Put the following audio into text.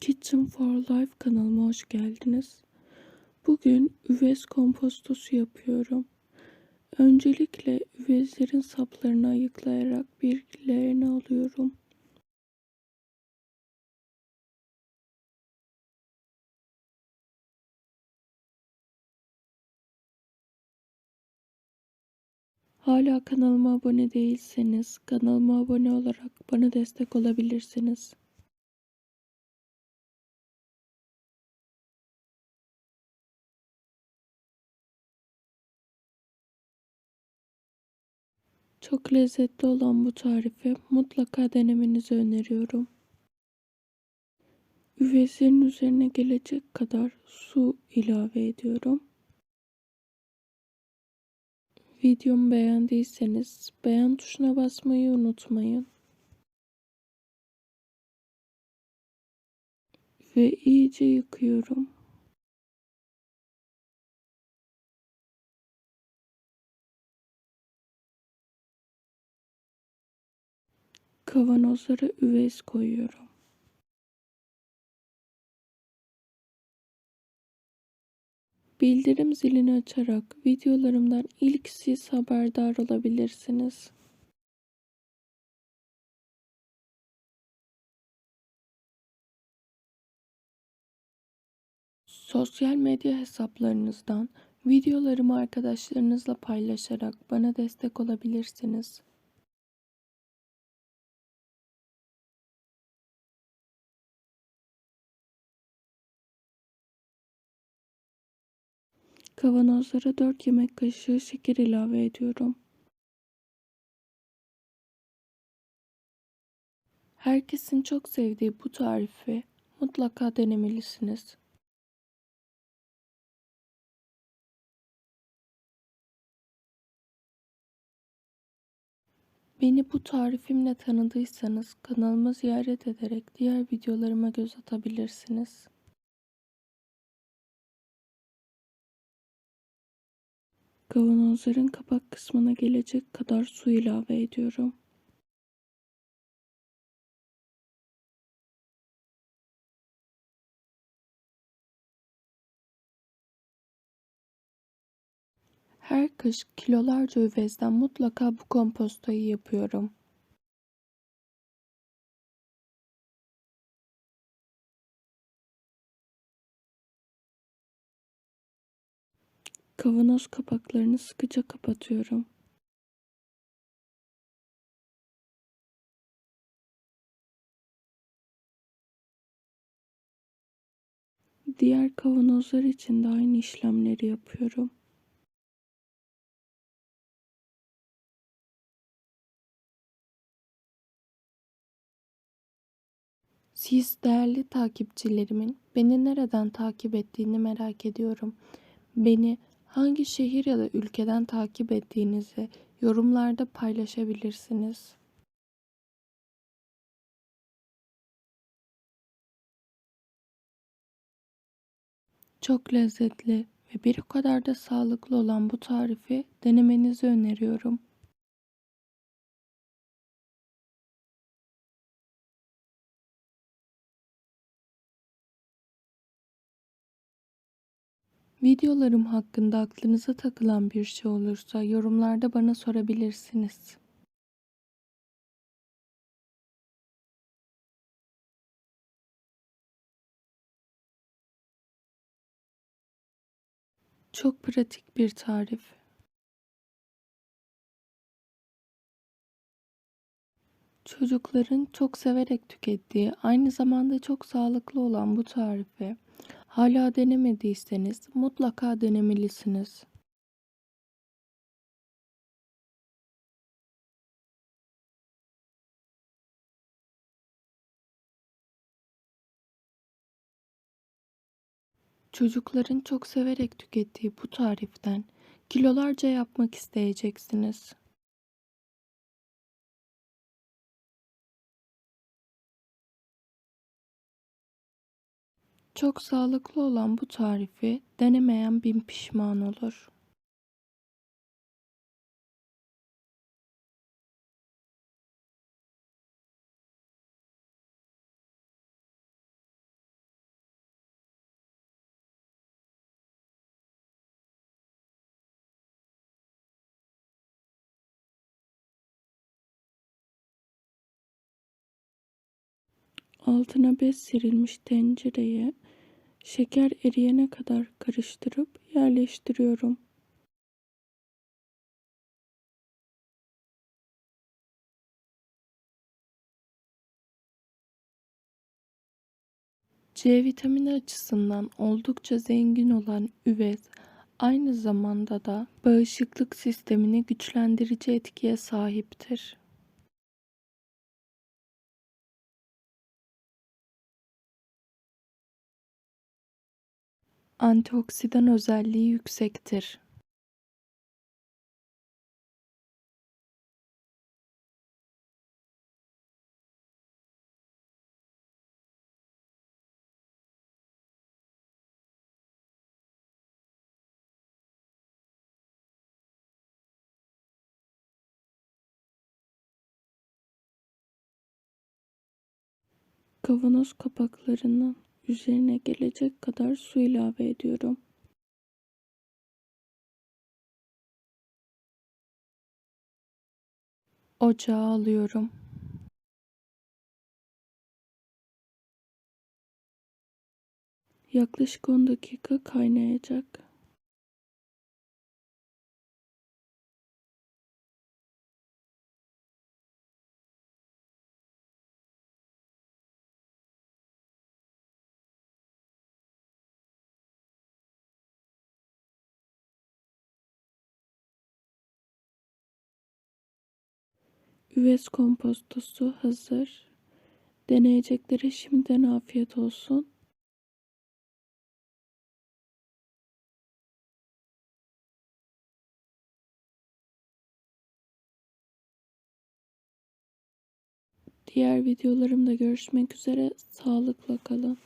Kitchen for Life kanalıma hoş geldiniz. Bugün üvez kompostosu yapıyorum. Öncelikle üvezlerin saplarını ayıklayarak bilgilerini alıyorum. Hala kanalıma abone değilseniz kanalıma abone olarak bana destek olabilirsiniz. Çok lezzetli olan bu tarifi mutlaka denemenizi öneriyorum. Üvezlerin üzerine gelecek kadar su ilave ediyorum. Videomu beğendiyseniz beğen tuşuna basmayı unutmayın. Ve iyice yıkıyorum. Kavanozlara üvez koyuyorum. Bildirim zilini açarak videolarımdan ilk siz haberdar olabilirsiniz. Sosyal medya hesaplarınızdan videolarımı arkadaşlarınızla paylaşarak bana destek olabilirsiniz. Kavanozlara 4 yemek kaşığı şeker ilave ediyorum. Herkesin çok sevdiği bu tarifi mutlaka denemelisiniz. Beni bu tarifimle tanıdıysanız kanalımı ziyaret ederek diğer videolarıma göz atabilirsiniz. Kavanozların kapak kısmına gelecek kadar su ilave ediyorum. Her kış kilolarca üvezden mutlaka bu kompostoyu yapıyorum. Kavanoz kapaklarını sıkıca kapatıyorum. Diğer kavanozlar için de aynı işlemleri yapıyorum. Siz değerli takipçilerimin beni nereden takip ettiğini merak ediyorum. Beni hangi şehir ya da ülkeden takip ettiğinizi yorumlarda paylaşabilirsiniz. Çok lezzetli ve bir o kadar da sağlıklı olan bu tarifi denemenizi öneriyorum. Videolarım hakkında aklınıza takılan bir şey olursa yorumlarda bana sorabilirsiniz. Çok pratik bir tarif. Çocukların çok severek tükettiği, aynı zamanda çok sağlıklı olan bu tarifi hala denemediyseniz mutlaka denemelisiniz. Çocukların çok severek tükettiği bu tariften kilolarca yapmak isteyeceksiniz. Çok sağlıklı olan bu tarifi denemeyen bin pişman olur. altına bez serilmiş tencereye şeker eriyene kadar karıştırıp yerleştiriyorum. C vitamini açısından oldukça zengin olan üvez aynı zamanda da bağışıklık sistemini güçlendirici etkiye sahiptir. Antioksidan özelliği yüksektir. Kavanoz kapaklarının üzerine gelecek kadar su ilave ediyorum. Ocağa alıyorum. Yaklaşık 10 dakika kaynayacak. Üvez kompostosu hazır. Deneyeceklere şimdiden afiyet olsun. Diğer videolarımda görüşmek üzere. Sağlıkla kalın.